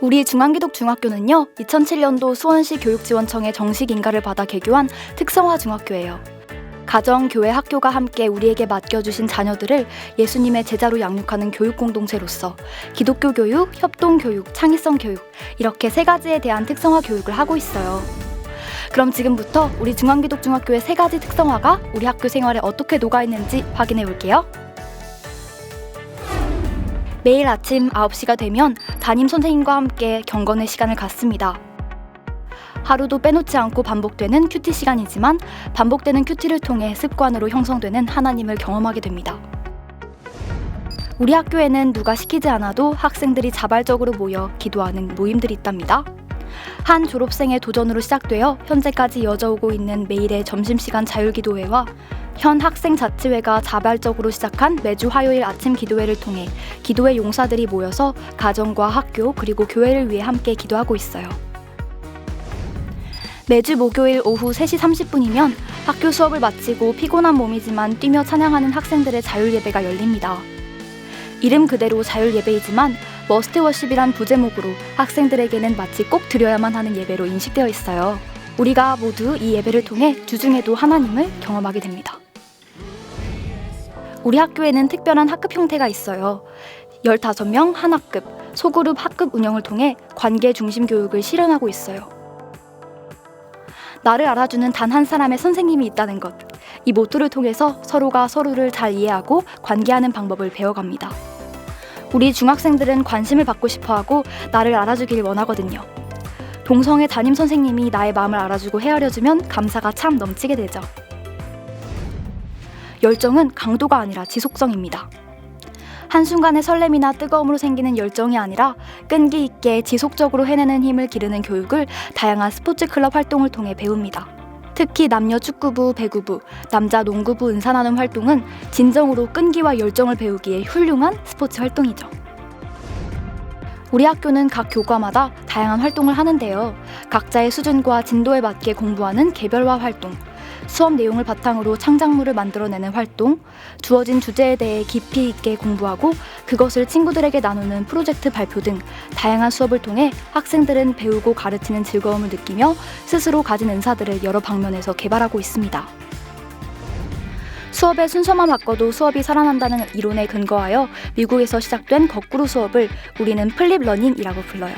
우리 중앙기독중학교는요, 2007년도 수원시 교육지원청의 정식 인가를 받아 개교한 특성화 중학교예요. 가정, 교회, 학교가 함께 우리에게 맡겨주신 자녀들을 예수님의 제자로 양육하는 교육 공동체로서 기독교 교육, 협동 교육, 창의성 교육 이렇게 세 가지에 대한 특성화 교육을 하고 있어요. 그럼 지금부터 우리 중앙기독중학교의 세 가지 특성화가 우리 학교 생활에 어떻게 녹아 있는지 확인해 볼게요. 매일 아침 9시가 되면 담임 선생님과 함께 경건의 시간을 갖습니다. 하루도 빼놓지 않고 반복되는 큐티 시간이지만 반복되는 큐티를 통해 습관으로 형성되는 하나님을 경험하게 됩니다. 우리 학교에는 누가 시키지 않아도 학생들이 자발적으로 모여 기도하는 모임들이 있답니다. 한 졸업생의 도전으로 시작되어 현재까지 이어져 오고 있는 매일의 점심시간 자율기도회와 현 학생 자치회가 자발적으로 시작한 매주 화요일 아침 기도회를 통해 기도회 용사들이 모여서 가정과 학교 그리고 교회를 위해 함께 기도하고 있어요. 매주 목요일 오후 3시 30분이면 학교 수업을 마치고 피곤한 몸이지만 뛰며 찬양하는 학생들의 자율 예배가 열립니다. 이름 그대로 자율 예배이지만 머스트 워십이란 부제목으로 학생들에게는 마치 꼭 드려야만 하는 예배로 인식되어 있어요. 우리가 모두 이 예배를 통해 주중에도 하나님을 경험하게 됩니다. 우리 학교에는 특별한 학급 형태가 있어요. 15명 한 학급, 소그룹 학급 운영을 통해 관계 중심 교육을 실현하고 있어요. 나를 알아주는 단 한 사람의 선생님이 있다는 것. 이 모토를 통해서 서로가 서로를 잘 이해하고 관계하는 방법을 배워갑니다. 우리 중학생들은 관심을 받고 싶어 하고 나를 알아주길 원하거든요. 동성의 담임 선생님이 나의 마음을 알아주고 헤아려주면 감사가 참 넘치게 되죠. 열정은 강도가 아니라 지속성입니다. 한순간의 설렘이나 뜨거움으로 생기는 열정이 아니라 끈기 있게 지속적으로 해내는 힘을 기르는 교육을 다양한 스포츠 클럽 활동을 통해 배웁니다. 특히 남녀 축구부, 배구부, 남자 농구부 은사나눔 활동은 진정으로 끈기와 열정을 배우기에 훌륭한 스포츠 활동이죠. 우리 학교는 각 교과마다 다양한 활동을 하는데요. 각자의 수준과 진도에 맞게 공부하는 개별화 활동, 수업 내용을 바탕으로 창작물을 만들어내는 활동, 주어진 주제에 대해 깊이 있게 공부하고 그것을 친구들에게 나누는 프로젝트 발표 등 다양한 수업을 통해 학생들은 배우고 가르치는 즐거움을 느끼며 스스로 가진 은사들을 여러 방면에서 개발하고 있습니다. 수업의 순서만 바꿔도 수업이 살아난다는 이론에 근거하여 미국에서 시작된 거꾸로 수업을 우리는 플립 러닝이라고 불러요.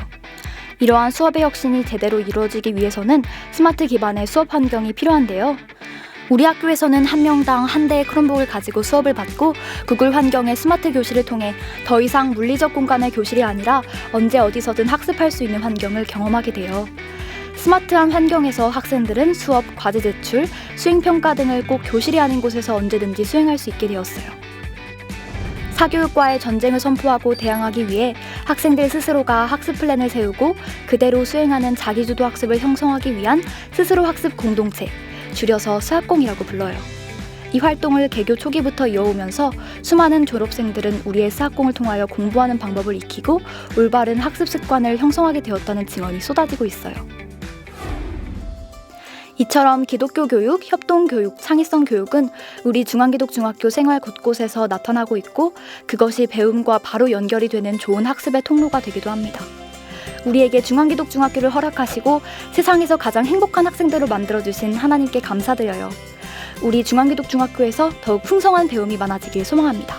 이러한 수업의 혁신이 제대로 이루어지기 위해서는 스마트 기반의 수업 환경이 필요한데요. 우리 학교에서는 한 명당 한 대의 크롬북을 가지고 수업을 받고 구글 환경의 스마트 교실을 통해 더 이상 물리적 공간의 교실이 아니라 언제 어디서든 학습할 수 있는 환경을 경험하게 돼요. 스마트한 환경에서 학생들은 수업, 과제 제출, 수행 평가 등을 꼭 교실이 아닌 곳에서 언제든지 수행할 수 있게 되었어요. 사교육과의 전쟁을 선포하고 대항하기 위해 학생들 스스로가 학습 플랜을 세우고 그대로 수행하는 자기주도 학습을 형성하기 위한 스스로 학습 공동체, 줄여서 수학공이라고 불러요. 이 활동을 개교 초기부터 이어오면서 수많은 졸업생들은 우리의 수학공을 통하여 공부하는 방법을 익히고 올바른 학습 습관을 형성하게 되었다는 증언이 쏟아지고 있어요. 이처럼 기독교 교육, 협동 교육, 창의성 교육은 우리 중앙기독중학교 생활 곳곳에서 나타나고 있고 그것이 배움과 바로 연결이 되는 좋은 학습의 통로가 되기도 합니다. 우리에게 중앙기독중학교를 허락하시고 세상에서 가장 행복한 학생들을 만들어 주신 하나님께 감사드려요. 우리 중앙기독중학교에서 더욱 풍성한 배움이 많아지길 소망합니다.